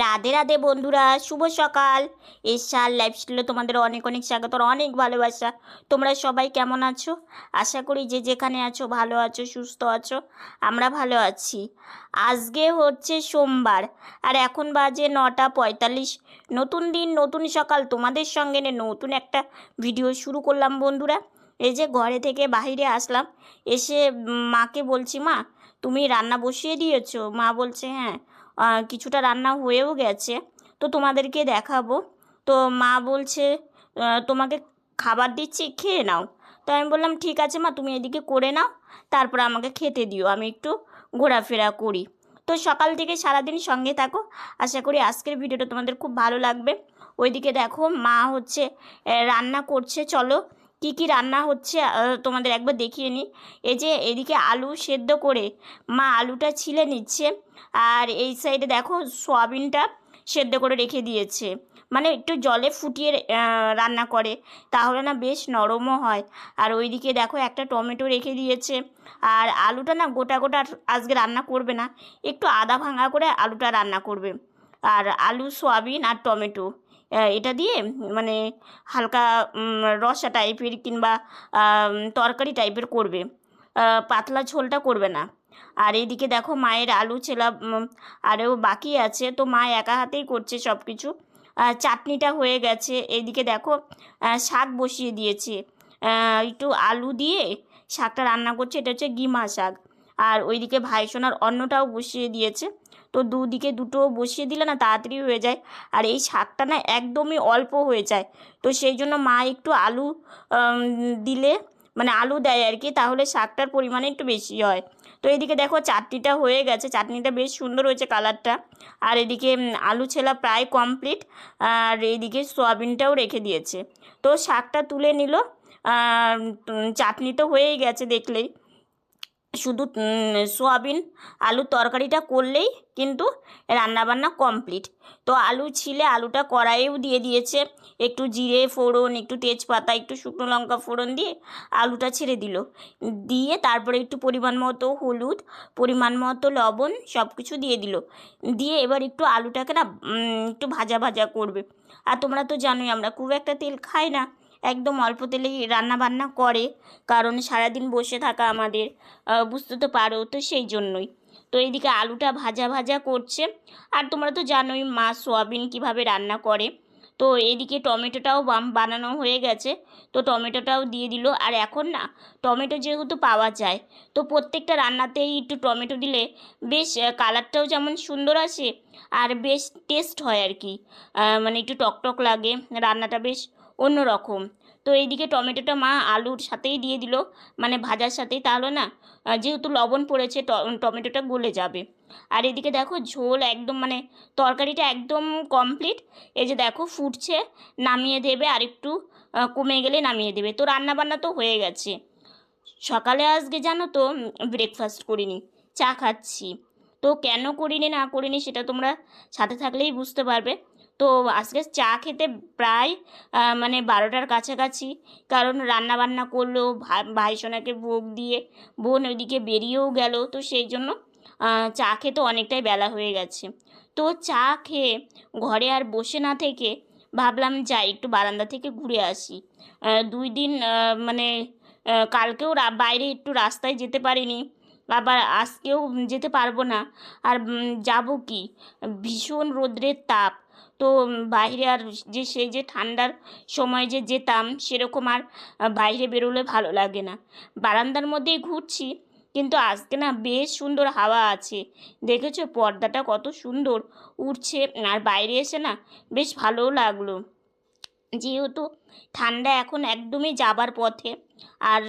রাধে রাধে বন্ধুরা, শুভ সকাল। এসার লাইফস্টাইলে তোমাদের অনেক অনেক স্বাগত অনেক ভালোবাসা। তোমরা সবাই কেমন আছো? আশা করি যে যেখানে আছো ভালো আছো, সুস্থ আছো, আমরা ভালো আছি। আজকে হচ্ছে সোমবার, আর এখন বাজে নটা পঁয়তাল্লিশ। নতুন দিন, নতুন সকাল, তোমাদের সঙ্গে নতুন একটা ভিডিও শুরু করলাম বন্ধুরা। এই যে ঘরে থেকে বাইরে আসলাম, এসে মাকে বলছি, মা, তুমি রান্না বসিয়ে দিয়েছ? মা বলছে হ্যাঁ। কিছুটা রান্না হয়েও গেছে। তো তোমাদেরকে দেখাবো। তো মা বলছে তোমাকে খাবার দিচ্ছি, খেয়ে নাও। তো আমি বললাম, ঠিক আছে মা, তুমি এদিকে করে নাও, তারপর আমাকে খেতে দিও। আমি একটু ঘোরাফেরা করি। তো সকাল থেকে সারাদিন সঙ্গে থাকো। আশা করি আজকের ভিডিওটা তোমাদের খুব ভালো লাগবে। ওইদিকে দেখো মা হচ্ছে রান্না করছে। চলো কি কি রান্না হচ্ছে? তোমাদের একবার দেখিয়ে নিই এই যে এদিকে আলু সেদ্ধ করে মা আলুটা ছিলে নিচ্ছে আর এই সাইডে দেখো সোয়াবিনটা সেদ্ধ করে রেখে দিয়েছে। মানে একটু জলে ফুটিয়ে রান্না করে। তাহলে না বেশ নরমও হয়। আর ওইদিকে দেখো একটা টমেটো রেখে দিয়েছে। আর আলুটা না গোটা গোটা আজকে রান্না করবে না। একটু আদা ভাঙা করে আলুটা রান্না করবে। আর আলু, সোয়াবিন আর টমেটো। এটা দিয়ে মানে হালকা রসা টাইপের কিংবা তরকারি টাইপের করবে। পাতলা ঝোলটা করবে না। আর এইদিকে দেখো মায়ের আলু ছেলা আরও বাকি আছে। তো মা একা হাতেই করছে সব কিছু চাটনিটা হয়ে গেছে। এইদিকে দেখো শাক বসিয়ে দিয়েছে। একটু আলু দিয়ে শাকটা রান্না করছে। এটা হচ্ছে গিমা শাক। আর ওইদিকে ভাইসোনার অন্নটাও বসিয়ে দিয়েছে। তো দুদিকে দুটো বসিয়ে দিলে না তাড়াতাড়ি হয়ে যায়। আর এই শাকটা না একদমই অল্প হয়ে যায়। তো সেই জন্য মা একটু আলু দিলে মানে আলু দেয় আর কি, তাহলে শাকটার পরিমাণে একটু বেশি হয়। তো এদিকে দেখো চাটনিটা হয়ে গেছে। চাটনিটা বেশ সুন্দর হয়েছে কালারটা। আর এদিকে আলু ছেলা প্রায় কমপ্লিট আর এইদিকে সয়াবিনটাও রেখে দিয়েছে। তো শাকটা তুলে নিল। চাটনি তো হয়েই গেছে দেখলেই। শুধু সোয়াবিন আলুর তরকারিটা করলেই কিন্তু রান্নাবান্না কমপ্লিট। তো আলু ছিলে, আলুটা কড়াইয়েও দিয়ে দিয়েছে। একটু জিরে ফোড়ন, একটু তেজপাতা, একটু শুকনো লঙ্কা ফোড়ন দিয়ে আলুটা ছেড়ে দিল। দিয়ে তারপরে একটু পরিমাণ মতো হলুদ, পরিমাণ মতো লবণ সব কিছু দিয়ে দিল। দিয়ে এবার একটু আলুটাকে না একটু ভাজা ভাজা করবে। আর তোমরা তো জানোই আমরা খুব একটা তেল খাই না। একদম অল্প তেলেই রান্না বান্না করে, কারণ সারাদিন বসে থাকা আমাদের বুঝতে তো পারো তো সেই জন্যই। তো এইদিকে আলুটা ভাজা ভাজা করছে। আর তোমরা তো জানোই মা সোয়াবিন কীভাবে রান্না করে। তো এদিকে টমেটোটাও বানানো হয়ে গেছে। তো টমেটোটাও দিয়ে দিল। আর এখন না, টমেটো যেহেতু পাওয়া যায়, তো প্রত্যেকটা রান্নাতেই একটু টমেটো দিলে বেশ কালারটাও যেমন সুন্দর আসে, আর বেশ টেস্ট হয় আর কি। মানে একটু টকটক লাগে, রান্নাটা বেশ অন্যরকম। তো এইদিকে টমেটোটা মা আলুর সাথেই দিয়ে দিল মানে ভাজার সাথেই। তাহলে না যেহেতু লবণ পড়েছে টমেটোটা গলে যাবে। আর এদিকে দেখো ঝোল একদম মানে তরকারিটা একদম কমপ্লিট এই যে দেখো ফুটছে, নামিয়ে দেবে আর একটু কমে গেলে নামিয়ে দেবে। তো রান্না বান্না তো হয়ে গেছে। সকালে আজকে জানো তো ব্রেকফাস্ট করিনি, চা খাচ্ছি। তো কেন করিনি, না করিনি, সেটা তোমরা সাথে থাকলেই বুঝতে পারবে। তো আজকে চা খেতে প্রায় মানে বারোটার কাছাকাছি। কারণ রান্না বান্না করল ভাই ভাইসোনাকে ভোগ দিয়ে, বোন ওইদিকে বেরিয়েও গেল। তো সেই জন্য চা খেতে অনেকটাই বেলা হয়ে গেছে। তো চা খেয়ে ঘরে আর বসে না থেকে ভাবলাম, যাই একটু বারান্দা থেকে ঘুরে আসি। দুই দিন মানে কালকেও বাইরে একটু রাস্তায় যেতে পারিনি। আবার আজকেও যেতে পারব না। আর যাব কি? ভীষণ রোদ্রের তাপ। তো বাইরে আর যে সেই যে ঠান্ডার সময় যে যেতাম সেরকম আর বাইরে বেরোলে ভালো লাগে না। বারান্দার মধ্যেই ঘুরছি, কিন্তু আজকে না বেশ সুন্দর হাওয়া আছে। দেখেছ পর্দাটা কত সুন্দর উঠছে আর বাইরে এসে না বেশ ভালোও লাগল। যেহেতু ঠান্ডা এখন একদমই যাবার পথে, আর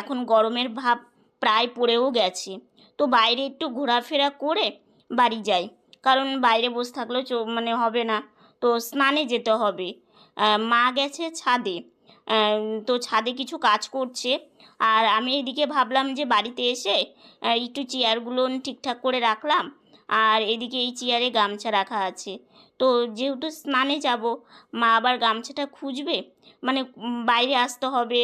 এখন গরমের ভাব প্রায় পড়েও গেছে। তো বাইরে একটু ঘোরাফেরা করে বাড়ি যাই। কারণ বাইরে বসে থাকলেও চো- মানে হবে না। তো স্নানে যেতে হবে। মা গেছে ছাদে। তো ছাদে কিছু কাজ করছে। আর আমি এদিকে ভাবলাম যে বাড়িতে এসে একটু চেয়ারগুলো ঠিকঠাক করে রাখলাম। আর এদিকে এই চেয়ারে গামছা রাখা আছে। তো যেহেতু স্নানে যাব, মা আবার গামছাটা খুঁজবে মানে বাইরে আসতে হবে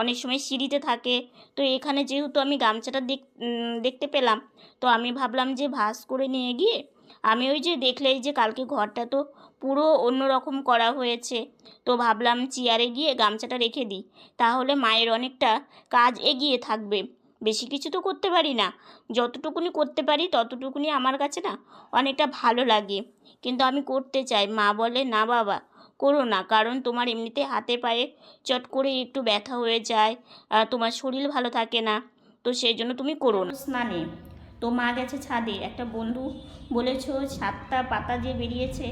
অনেক সময় সিঁড়িতে থাকে। তো এখানে যেহেতু আমি গামছাটা দেখ দেখতে পেলাম, তো আমি ভাবলাম যে ভাস করে নিয়ে গিয়ে আমি ওই যে দেখলেই যে কালকে ঘরটা তো পুরো অন্যরকম করা হয়েছে, তো ভাবলাম চেয়ারে গিয়ে গামছাটা রেখে দিই। তাহলে মায়ের অনেকটা কাজ এগিয়ে থাকবে। বেশি কিছু তো করতে পারি না, যতটুকুনি করতে পারি ততটুকুনি আমার কাছে না অনেকটা ভালো লাগে। কিন্তু আমি করতে চাই, মা বলে, না বাবা। করো না। কারণ তোমার এমনিতে হাতে পায়ে চট করে একটু ব্যথা হয়ে যায় তোমার শরীর ভালো থাকে না। তো সেই জন্য তুমি করো না। স্নানে, তো মা গেছে ছাদে। একটা বন্ধু বলেছ, ছাদটা পাতা যে বেরিয়েছে,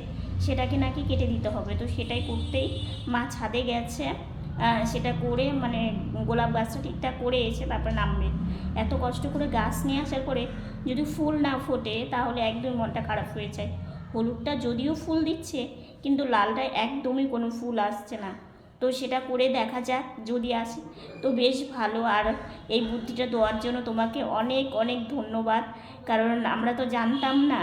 সেটাকে নাকি কেটে দিতে হবে। তো সেটাই করতেই মা ছাদে গেছে সেটা করে মানে গোলাপ গাছটা ঠিকঠাক করে এসে তারপরে নামবে। এত কষ্ট করে গাছ নিয়ে আসার পরে যদি ফুল না ফোটে, তাহলে একদম মনটা খারাপ হয়ে যায়। হলুদটা যদিও ফুল দিচ্ছে কিন্তু লালটায় একদমই কোনো ফুল আসছে না। তো সেটা করে দেখা যাক, যদি আসে। তো বেশ ভালো, আর এই বুদ্ধিটা দেওয়ার জন্য তোমাকে অনেক অনেক ধন্যবাদ। কারণ আমরা তো জানতাম না।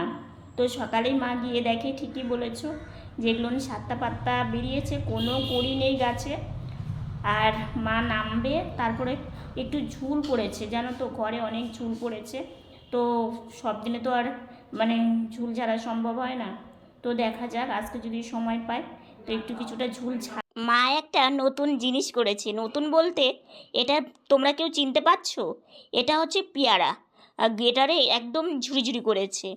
তো সকালেই মা গিয়ে দেখে ঠিকই বলেছ যেগুলো সাতটা পাত্তা বেরিয়েছে, কোনো করি নেই গাছে। আর মা নামবে, তারপরে একটু ঝুল পড়েছে, জানো তো, ঘরে অনেক ঝুল পড়েছে। তো সব দিনে তো আর মানে ঝুল ঝাড়া সম্ভব হয় না। তো দেখা যাক, আজকে যদি সময় পায় তো একটু কিছুটা ঝুল ঝা মা একটা নতুন জিনিস করেছে। নতুন বলতে এটা তোমরা কেউ চিনতে পারছ? এটা হচ্ছে পেয়ারা। আর গ্রেটারে একদম ঝুড়ি ঝুড়ি করেছে।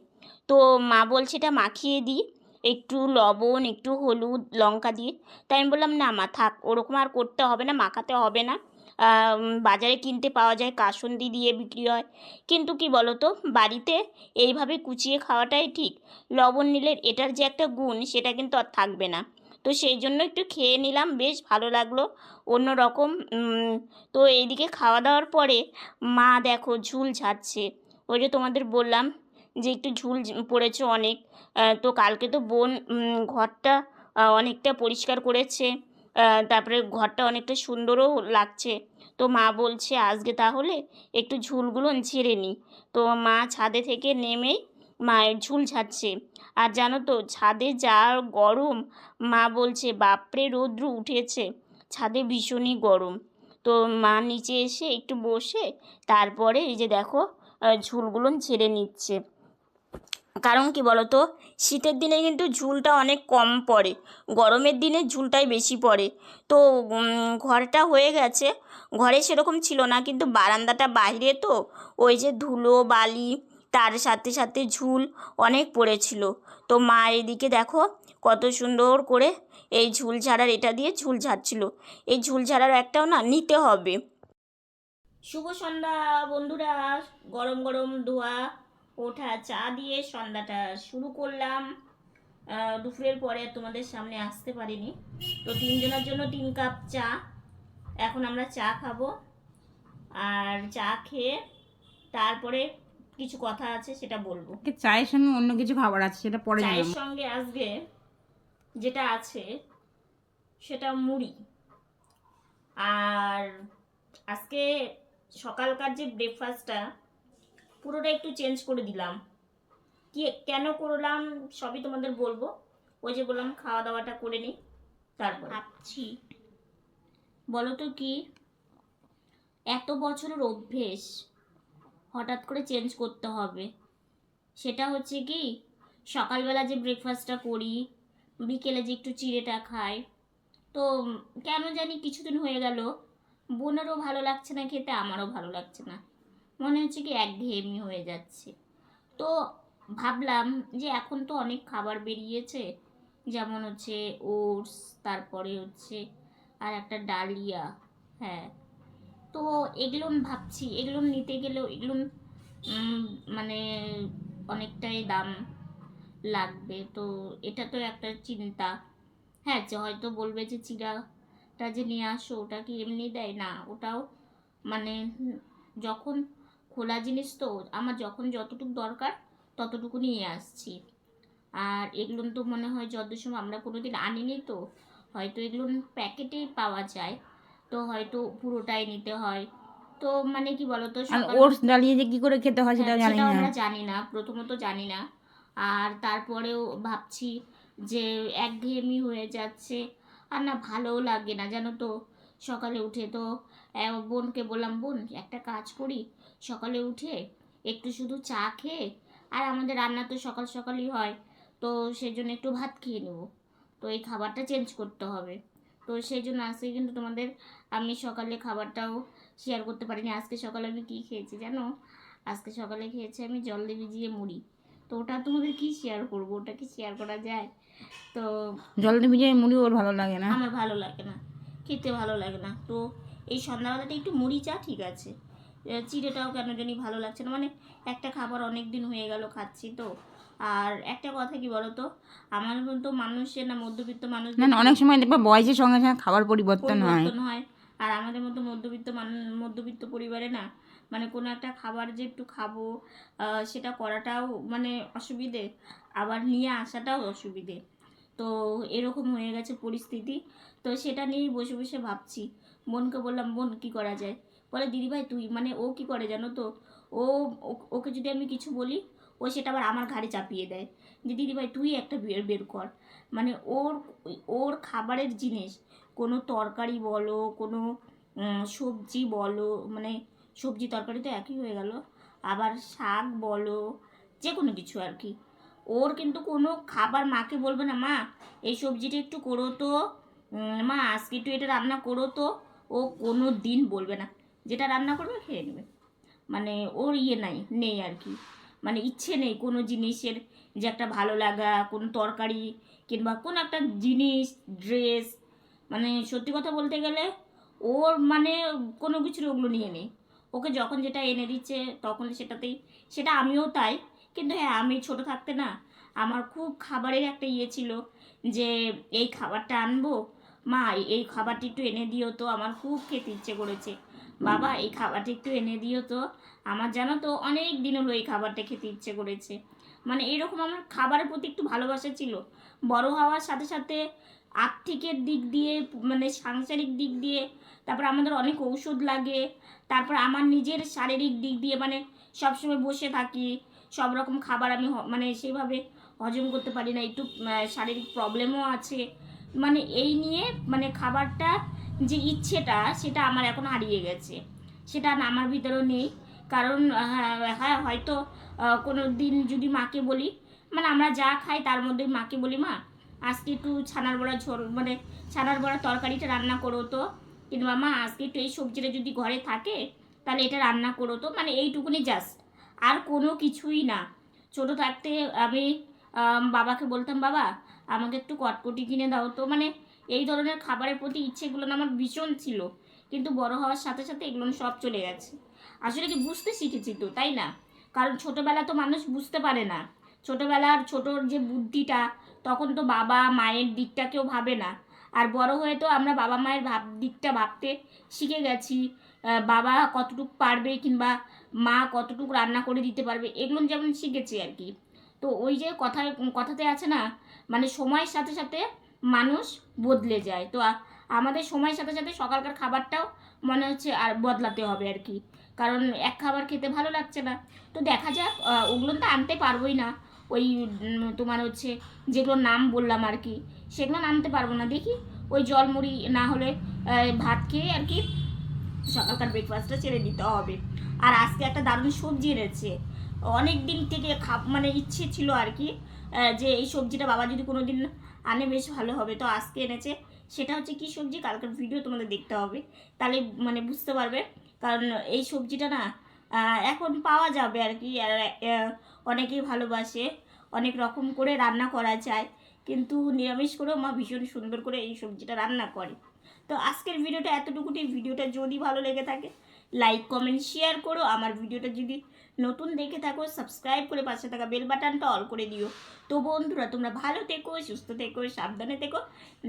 তো মা বলছে এটা মাখিয়ে দিই। একটু লবণ, একটু হলুদ, লঙ্কা দিয়ে। তাই আমি বললাম, না মা, থাক, ওরকম আর করতে হবে না, মাখাতে হবে না। বাজারে কিনতে পাওয়া যায় কাসন্দি দিয়ে বিক্রি হয়। কিন্তু কি বলো তো বাড়িতে এইভাবে কুচিয়ে খাওয়াটাই ঠিক। লবণ নিলে এটার যে একটা গুণ, সেটা কিন্তু আর থাকবে না। তো সেই জন্য একটু খেয়ে নিলাম, বেশ ভালো লাগল। অন্য রকম তো এইদিকে খাওয়া দাওয়ার পরে মা দেখো ঝুল ঝাড়ছে। ওই যে তোমাদের বললাম যে একটু ঝুল পড়েছে অনেক। তো কালকে তো বোন ঘরটা অনেকটা পরিষ্কার করেছে। তারপরে ঘরটা অনেকটা সুন্দরও লাগছে। তো মা বলছে, আজকে তাহলে একটু ঝুলগুলো ঝেড়ে নিই তো মা ছাদে থেকে নেমেই মায়ের ঝুল ছাড়ছে। আর জানো তো, ছাদে যা গরম, মা বলছে, বাপরে, রৌদ্র উঠেছে। ছাদে ভীষণই গরম। তো মা নিচে এসে একটু বসে তারপরে এই যে দেখো ঝুলগুলো ছেড়ে নিচ্ছে। কারণ কি বলতো? শীতের দিনে কিন্তু ঝুলটা অনেক কম পড়ে। গরমের দিনে ঝুলটাই বেশি পড়ে। তো ঘরটা হয়ে গেছে। ঘরে সেরকম ছিল না, কিন্তু বারান্দাটা বাইরে তো। ওই যে ধুলো, বালি, তার সাথে সাথে ঝুল অনেক পড়েছিল। তো মা এদিকে দেখো, কত সুন্দর করে এই ঝুল ঝাড়ার এটা দিয়ে ঝুল ঝাড়ছিল। এই ঝুল ঝাড়ার একটাও না নিতে হবে। শুভ সন্ধ্যা বন্ধুরা, গরম গরম ধোয়া ওঠা চা দিয়ে সন্ধ্যাটা শুরু করলাম। দুপুরের পরে তোমাদের সামনে আসতে পারিনি। তো তিনজনের জন্য তিন কাপ চা। এখন আমরা চা খাব। আর চা খেয়ে তারপরে কিছু কথা আছে সেটা বলব। চায়ের সঙ্গে অন্য কিছু খাবার আছে সেটা পরে চায়ের সঙ্গে আসবে যেটা আছে সেটা মুড়ি। আর আজকে সকালকার যে ব্রেকফাস্টটা পুরোটা একটু চেঞ্জ করে দিলাম। কি কেন করলাম সবই তোমাদের বলব। ওই যে বললাম খাওয়া দাওয়াটা করে নিই তারপর। ভাবছি। বলো তো কি এত বছরের অভ্যেস হঠাৎ করে চেঞ্জ করতে হবে। সেটা হচ্ছে কি সকালবেলা যে ব্রেকফাস্টটা করি বিকেলে যে একটু চিড়েটা খাই তো কেন জানি কিছুদিন হয়ে গেল বোনেরও ভালো লাগছে না খেতে আমারও ভালো লাগছে না। মনে হচ্ছে কি একঘেয়েমি হয়ে যাচ্ছে। তো ভাবলাম যে এখন তো অনেক খাবার বেরিয়েছে, যেমন হচ্ছে ওটস, তারপরে হচ্ছে আর একটা ডালিয়া হ্যাঁ। তো এগুলো ভাবছি, এগুলো নিতে গেলেও এগুলো মানে অনেকটাই দাম লাগবে। তো এটা তো একটা চিন্তা। হ্যাঁ যে হয়তো বলবে যে চিরাটা যে নিয়ে আসো, ওটা কি এমনি দেয়? না, ওটাও মানে যখন খোলা জিনিস তো আমার যখন যতটুকু দরকার ততটুকু নিয়ে আসছি। আর এগুলো তো মনে হয় যত সময় আমরা কোনোদিন আনিনি তো হয়তো এগুলো প্যাকেটেই পাওয়া যায়। তো হয়তো পুরোটাই নিতে হয়। তো মানে কি বলতো আর ওটস ডালিয়ে যে কি করে খেতে হয় সেটা হ্যাঁ, জানি না। আমরা জানি না প্রথমত জানি না। আর তারপরেও ভাবছি যে একঘেয়েমি হয়ে যাচ্ছে। আর না ভালোও লাগে না জানো তো। সকালে উঠে তো বোনকে বললাম বোন একটা কাজ করি। সকালে উঠে একটু শুধু চা খেয়ে আর আমাদের রান্না তো সকাল সকালই হয় তো সেই জন্য একটু ভাত খেয়ে নেব। তো এই খাবারটা চেঞ্জ করতে হবে। তো সেই জন্য আজকে কিন্তু তোমাদের আমি সকালে খাবারটাও শেয়ার করতে পারিনি। আজকে সকালে আমি কী খেয়েছি জানো? আজকে সকালে খেয়েছি আমি জল দিয়ে ভিজিয়ে মুড়ি। তো ওটা তোমাদের কি শেয়ার করব? ওটা কি শেয়ার করা যায়? তো জল দিয়ে ভিজে মুড়ি ওর ভালো লাগে না? আমার ভালো লাগে না। খেতে ভালো লাগে না। তো এই সন্ধ্যাবেলাটা একটু মুড়ি চা ঠিক আছে। চিড়েটাও কেন জানি ভালো লাগছে না। মানে একটা খাবার অনেক দিন হয়ে গেল খাচ্ছি তো। আর একটা কথা কি বলো তো আমার মতো মানুষের না মধ্যবিত্ত মানুষ না অনেক সময় দেখবা বয়সের সঙ্গে সঙ্গে খাবার পরিবর্তন হয়। হয়। আর আমাদের মতো মধ্যবিত্ত মানুষ মধ্যবিত্ত পরিবারে না মানে কোনো একটা খাবার যে একটু খাব সেটা করাটাও মানে অসুবিধে। আবার নিয়ে আসাটাও অসুবিধে। তো এরকম হয়ে গেছে পরিস্থিতি। তো সেটা নিয়েই বসে বসে ভাবছি। বোনকে বললাম বোন কি করা যায়? বলে, দিদিভাই, তুই মানে ও কি করে জানো তো? ও, ওকে যদি আমি কিছু বলি, ও সেটা আবার আমার ঘাড়ে চাপিয়ে দেয়। যে, দিদিভাই, তুই একটা বের বের কর। মানে ওর ওর খাবারের জিনিস, কোনো তরকারি বলো, কোনো সবজি বলো মানে সবজি তরকারি তো একই হয়ে গেল, আবার শাক বলো যে কোনো কিছু আর কি। ওর কিন্তু কোনো খাবার মাকে বলবে না, মা, এই সবজিটা একটু করো তো। মা, আজকে একটু এটা রান্না করো তো। ও কোনো দিন বলবে না। যেটা রান্না করবে খেয়ে নেবে। মানে ওর ইয়ে নাই, নেই আর কি। মানে ইচ্ছে নেই কোনো জিনিসের যে একটা ভালো লাগা, কোনো তরকারি কিংবা কোনো একটা জিনিস ড্রেস মানে সত্যি কথা বলতে গেলে ওর মানে কোনো কিছুর ওগুলো নিয়ে নেই। ওকে যখন যেটা এনে দিচ্ছে তখন সেটাতেই, সেটা আমিও তাই। কিন্তু হ্যাঁ আমি ছোট থাকতে না আমার খুব খাবারের একটা ইয়ে ছিল যে এই খাবারটা আনব, মা এই খাবারটি একটু এনে দিও তো আমার খুব খেতে ইচ্ছে করেছে। বাবা, এই খাবারটা একটু এনে দিও তো। আমার জানো তো, অনেক দিন হলো এই খাবারটা খেতে ইচ্ছে করেছে। মানে এরকম আমার খাবারের প্রতি একটু ভালোবাসা ছিল। বড় হওয়ার সাথে সাথে আর্থিকের দিক দিয়ে মানে সাংসারিক দিক দিয়ে, তারপর আমাদের অনেক ঔষধ লাগে, তারপর আমার নিজের শারীরিক দিক দিয়ে মানে সবসময় বসে থাকি, সব রকম খাবার আমি মানে সেইভাবে হজম করতে পারি না, একটু শারীরিক প্রবলেমও আছে। মানে এই নিয়ে মানে খাবারটা যে ইচ্ছেটা সেটা আমার এখন হারিয়ে গেছে। সেটা আমার ভিতরেও নেই। কারণ হ্যাঁ হ্যাঁ হয়তো কোনো দিন যদি মাকে বলি মানে আমরা যা খাই তার মধ্যে মাকে বলি, মা, আজকে একটু ছানার বড়া ঝোল মানে ছানার বড়া তরকারিটা রান্না করো তো। কিংবা মা আজকে একটু এই সবজিটা যদি ঘরে থাকে, তাহলে এটা রান্না করো তো। মানে এইটুকুনি জাস্ট আর কোনো কিছুই না। ছোট থাকতে আমি, বাবাকে বলতাম, বাবা, আমাকে একটু কটকটি কিনে দাও তো। মানে এই ধরনের খাবারের প্রতি ইচ্ছেগুলো আমার ভীষণ ছিল। কিন্তু বড় হওয়ার সাথে সাথে এগুলো সব চলে গেছে। আসলে কি বুঝতে শিখেছি তো, তাই না? কারণ ছোটোবেলা তো মানুষ বুঝতে পারে না। ছোটোবেলার ছোটোর যে বুদ্ধিটা, তখন তো বাবা মায়ের দিকটা কেউ ভাবে না। আর বড় হয়ে তো আমরা বাবা মায়ের ভাব, দিকটা ভাবতে শিখে গেছি। বাবা কতটুক পারবে কিংবা মা কতটুক রান্না করে দিতে পারবে, এগুলো যেমন শিখেছি আর কি। তো ওই যে কথায়, কথাতে আছে না মানে সময়ের সাথে সাথে মানুষ বদলে যায়। তো আমাদের সময়ের সাথে সাথে সকালকার খাবারটাও মনে হচ্ছে আর বদলাতে হবে আর কি। কারণ এক খাবার খেতে ভালো লাগছে না। তো দেখা যাক ওগুলো তো আনতে পারবোই না। ওই তোমার হচ্ছে যেগুলো নাম বললাম আর কি, সেগুলো আনতে পারব না। দেখি, ওই জল মুড়ি না হলে ভাত খেয়ে আর কি সকালকার ব্রেকফাস্টটা ছেড়ে দিতে হবে। আর আজকে একটা দারুণ সবজি এনেছে। অনেক দিন থেকে খা মানে ইচ্ছে ছিল আর কি যে এই সবজিটা বাবা যদি কোনো দিন আনে বেশ ভালো হবে। তো আজকে এনেছে। সেটা হচ্ছে কি সবজি? কালকের ভিডিও তোমাদের দেখতে হবে। তাহলে মানে বুঝতে পারবে। কারণ এই সবজিটা না এখন পাওয়া যাবে আর কি। অনেকেই ভালোবাসে। অনেক রকম করে রান্না করা যায়। কিন্তু নিরামিষ করেও মা ভীষণ সুন্দর করে এই সবজিটা রান্না করে। তো আজকের ভিডিওটা এতটুকুটি ভিডিওটা যদি ভালো লেগে থাকে লাইক কমেন্ট শেয়ার করো। আমার ভিডিওটা যদি নতুন দেখে থাকো সাবস্ক্রাইব করে পাশে থাকা বেল বাটনটা অল করে দিও। তো বন্ধুরা, তোমরা ভালো থেকো, সুস্থ থেকো, সাবধানে থেকো।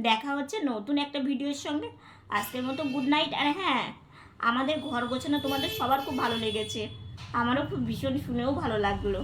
দেখা হচ্ছে নতুন একটা ভিডিওর সঙ্গে। আজকের মতো গুড নাইট আর হ্যাঁ আমাদের ঘর গোছানো তোমাদের সবার খুব ভালো লেগেছে। আমারও খুব ভীষণ শুনেও ভালো লাগল।